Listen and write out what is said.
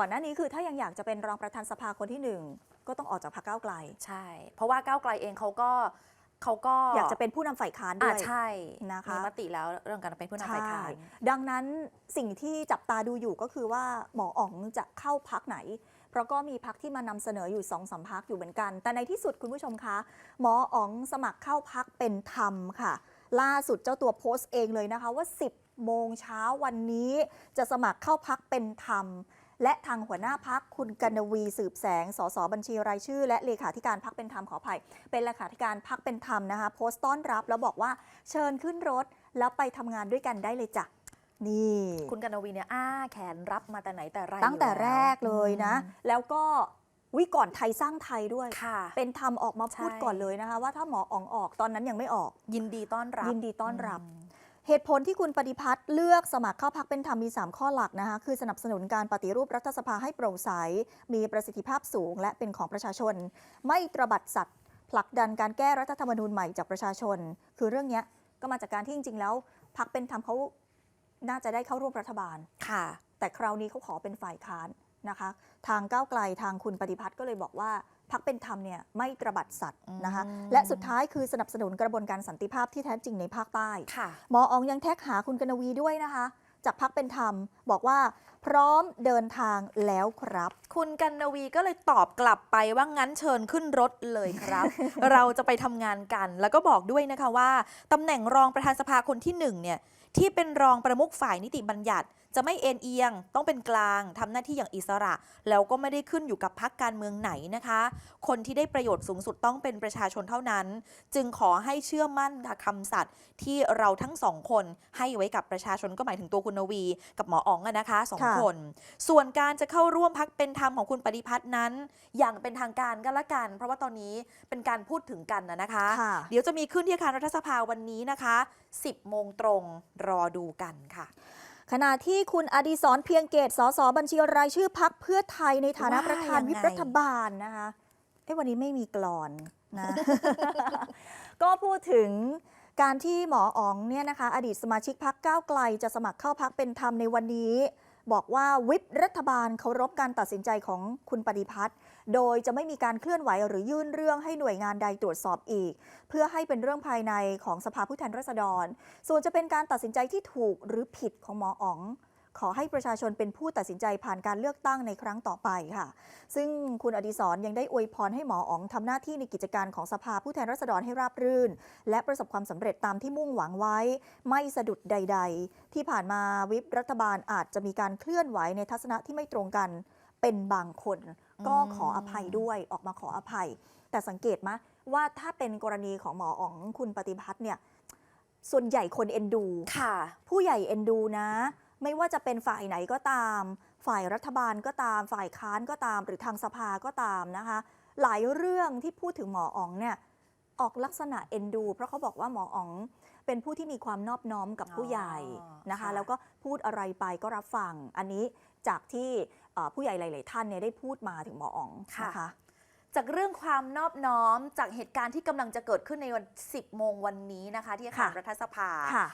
ก่อนหน้านี้คือถ้ายังอยากจะเป็นรองประธานสภาคนที่หนึ่งก็ต้องออกจากพรรคก้าวไกล ใช่ เพราะว่าก้าวไกลเองเขาก็เขาก็อยากจะเป็นผู้นำฝ่ายค้านด้อ่าวยใช่นะคะมีมติแล้วเรื่องการเป็นผู้นำฝ่ายค้านใช่ดังนั้นสิ่งที่จับตาดูอยู่ก็คือว่าหมออ๋องจะเข้าพักไหน เพราะก็มีพักที่มานำเสนออยู่สองสามพักอยู่เหมือนกัน แต่ในที่สุดคุณผู้ชมคะ หมออ๋องสมัครเข้าพักเป็นธรรมค่ะ ล่าสุดเจ้าตัวโพสต์เองเลยนะคะว่า 10โมงเช้าวันนี้จะสมัครเข้าพักเป็นธรรม และทางหัวหน้าพักคุณกนวีสืบแสง สสบัญชีรายชื่อ และเลขาธิการพักเป็นธรรมขออภัย เป็นเลขาธิการพักเป็นธรรมนะคะโพสต์ต้อนรับแล้วบอกว่าเชิญขึ้นรถแล้วไปทำงานด้วยกันได้เลยจ้ะนี่คุณกันวีเนี่ยอ้าแขนรับมาแต่ไหนแต่ไรตั้งแต่อยู่แรกเลยนะอืมแล้วก็วิก่อนไทยสร้างไทยด้วยค่ะเป็นธรรมออกมาพูดใช่ก่อนเลยนะคะ ว่าถ้าหมออ๋องออกตอนนั้นยังไม่ออก ยินดีต้อนรับ ยินดีต้อนรับม เหตุผลที่คุณปฏิพัฒน์เลือกสมัครเข้าพักเป็นธรรมมี 3 ข้อหลักนะคะ คือสนับสนุนการปฏิรูปรัฐสภาให้โปร่งใส มีประสิทธิภาพสูง และเป็นของประชาชน ไม่ตระบัดสัตว์ ผลักดันการแก้รัฐธรรมนูญใหม่จากประชาชน คือเรื่องเนี้ยก็มาจากการที่จริงๆ แล้วพักเป็นธรรมเขาน่าจะได้เข้าร่วมรัฐบาล ค่ะ แต่คราวนี้เขาขอเป็นฝ่ายค้าน นะคะ ทางก้าวไกลทางคุณปฏิพัฒน์ก็เลยบอกว่าพักเป็นธรรมเนี่ยไม่ตระบัดสัตว์นะคะอืมและสุดท้ายคือสนับสนุนกระบวนการสันติภาพที่แท้จริงในภาคใต้ค่ะหมออองยังแท็กหาคุณกนวีด้วยนะคะ จากพักเป็นธรรมบอกว่าพร้อมเดินทางแล้วครับ คุณกันนวีก็เลยตอบกลับไปว่างั้นเชิญขึ้นรถเลยครับ เราจะไปทำงานกัน แล้วก็บอกด้วยนะคะว่าตำแหน่งรองประธานสภาคนที่หนึ่งเนี่ยที่เป็นรองประมุขฝ่ายนิติบัญญัติ จะไม่เอ็นเอียง ต้องเป็นกลางทำหน้าที่อย่างอิสระ แล้วก็ไม่ได้ขึ้นอยู่กับพักการเมืองไหนนะคะ คนที่ได้ประโยชน์สูงสุดต้องเป็นประชาชนเท่านั้น จึงขอให้เชื่อมั่นค่ะคำสัตย์ที่เราทั้งสองคนให้ไว้กับประชาชนก็หมายถึงตัวคุณนวี กับหมออ๋องอะนะคะสองค่ะคน ส่วนการจะเข้าร่วมพักเป็นธรรมของคุณปฏิพัฒน์นั้น อย่างเป็นทางการก็แล้วกัน เพราะว่าตอนนี้เป็นการพูดถึงกันนะนะคะค่ะเดี๋ยวจะมีขึ้นที่อาคารรัฐสภาวันนี้นะคะ 10 โมงตรงรอดูกันค่ะ ขณะที่คุณอดีศรเพียงเกตสสบัญชีรายชื่อพักเพื่อไทยในฐานะประธานวิปรัฐบาลนะคะเอ้วันนี้ไม่มีกลอนนะ ก็พูดถึงการที่หมออ๋องเนี่ยนะคะ อดีตสมาชิกพักก้าวไกลจะสมัครเข้าพักเป็นธรรมในวันนี้ บอกว่าวิปรัฐบาลเคารพการตัดสินใจของคุณปฏิพัฒน์โดยจะไม่มีการเคลื่อนไหวหรือยื่นเรื่องให้หน่วยงานใดตรวจสอบอีก เพื่อให้เป็นเรื่องภายในของสภาผู้แทนราษฎร ส่วนจะเป็นการตัดสินใจที่ถูกหรือผิดของหมออ๋อง ขอให้ประชาชนเป็นผู้ตัดสินใจผ่านการเลือกตั้งในครั้งต่อไปค่ะ ซึ่งคุณอดิศรยังได้อวยพรให้หมออ๋องทำหน้าที่ในกิจการของสภาผู้แทนราษฎรให้ราบรื่น และประสบความสำเร็จตามที่มุ่งหวังไว้ ไม่สะดุดใด ๆ ที่ผ่านมาวิปรัฐบาลอาจจะมีการเคลื่อนไหวในทัศนะที่ไม่ตรงกันเป็นบางคน ก็ขออภัยด้วยออกมาขออภัย แต่สังเกตไหมว่าถ้าเป็นกรณีของหมออ๋องคุณปฏิพัฒน์เนี่ยส่วนใหญ่คนเอ็นดู ค่ะ ผู้ใหญ่เอ็นดูนะ ไม่ว่าจะเป็นฝ่ายไหนก็ตาม ฝ่ายรัฐบาลก็ตาม ฝ่ายค้านก็ตาม หรือทางสภาก็ตามนะคะ หลายเรื่องที่พูดถึงหมออ๋องเนี่ยออกลักษณะเอ็นดู เพราะเขาบอกว่าหมออ๋องเป็นผู้ที่มีความนอบน้อมกับผู้ใหญ่นะคะค่ะแล้วก็พูดอะไรไปก็รับฟัง อันนี้จากที่เอ่อผู้ใหญ่หลาย ๆ ท่านเนี่ยได้พูดมาถึงหมออ๋องนะคะจากเรื่องความนอบน้อมจากเหตุการณ์ที่กำลังจะเกิดขึ้นในวัน 10 โมงวันนี้นะคะ ที่อาคารค่ะรัฐสภาค่ะ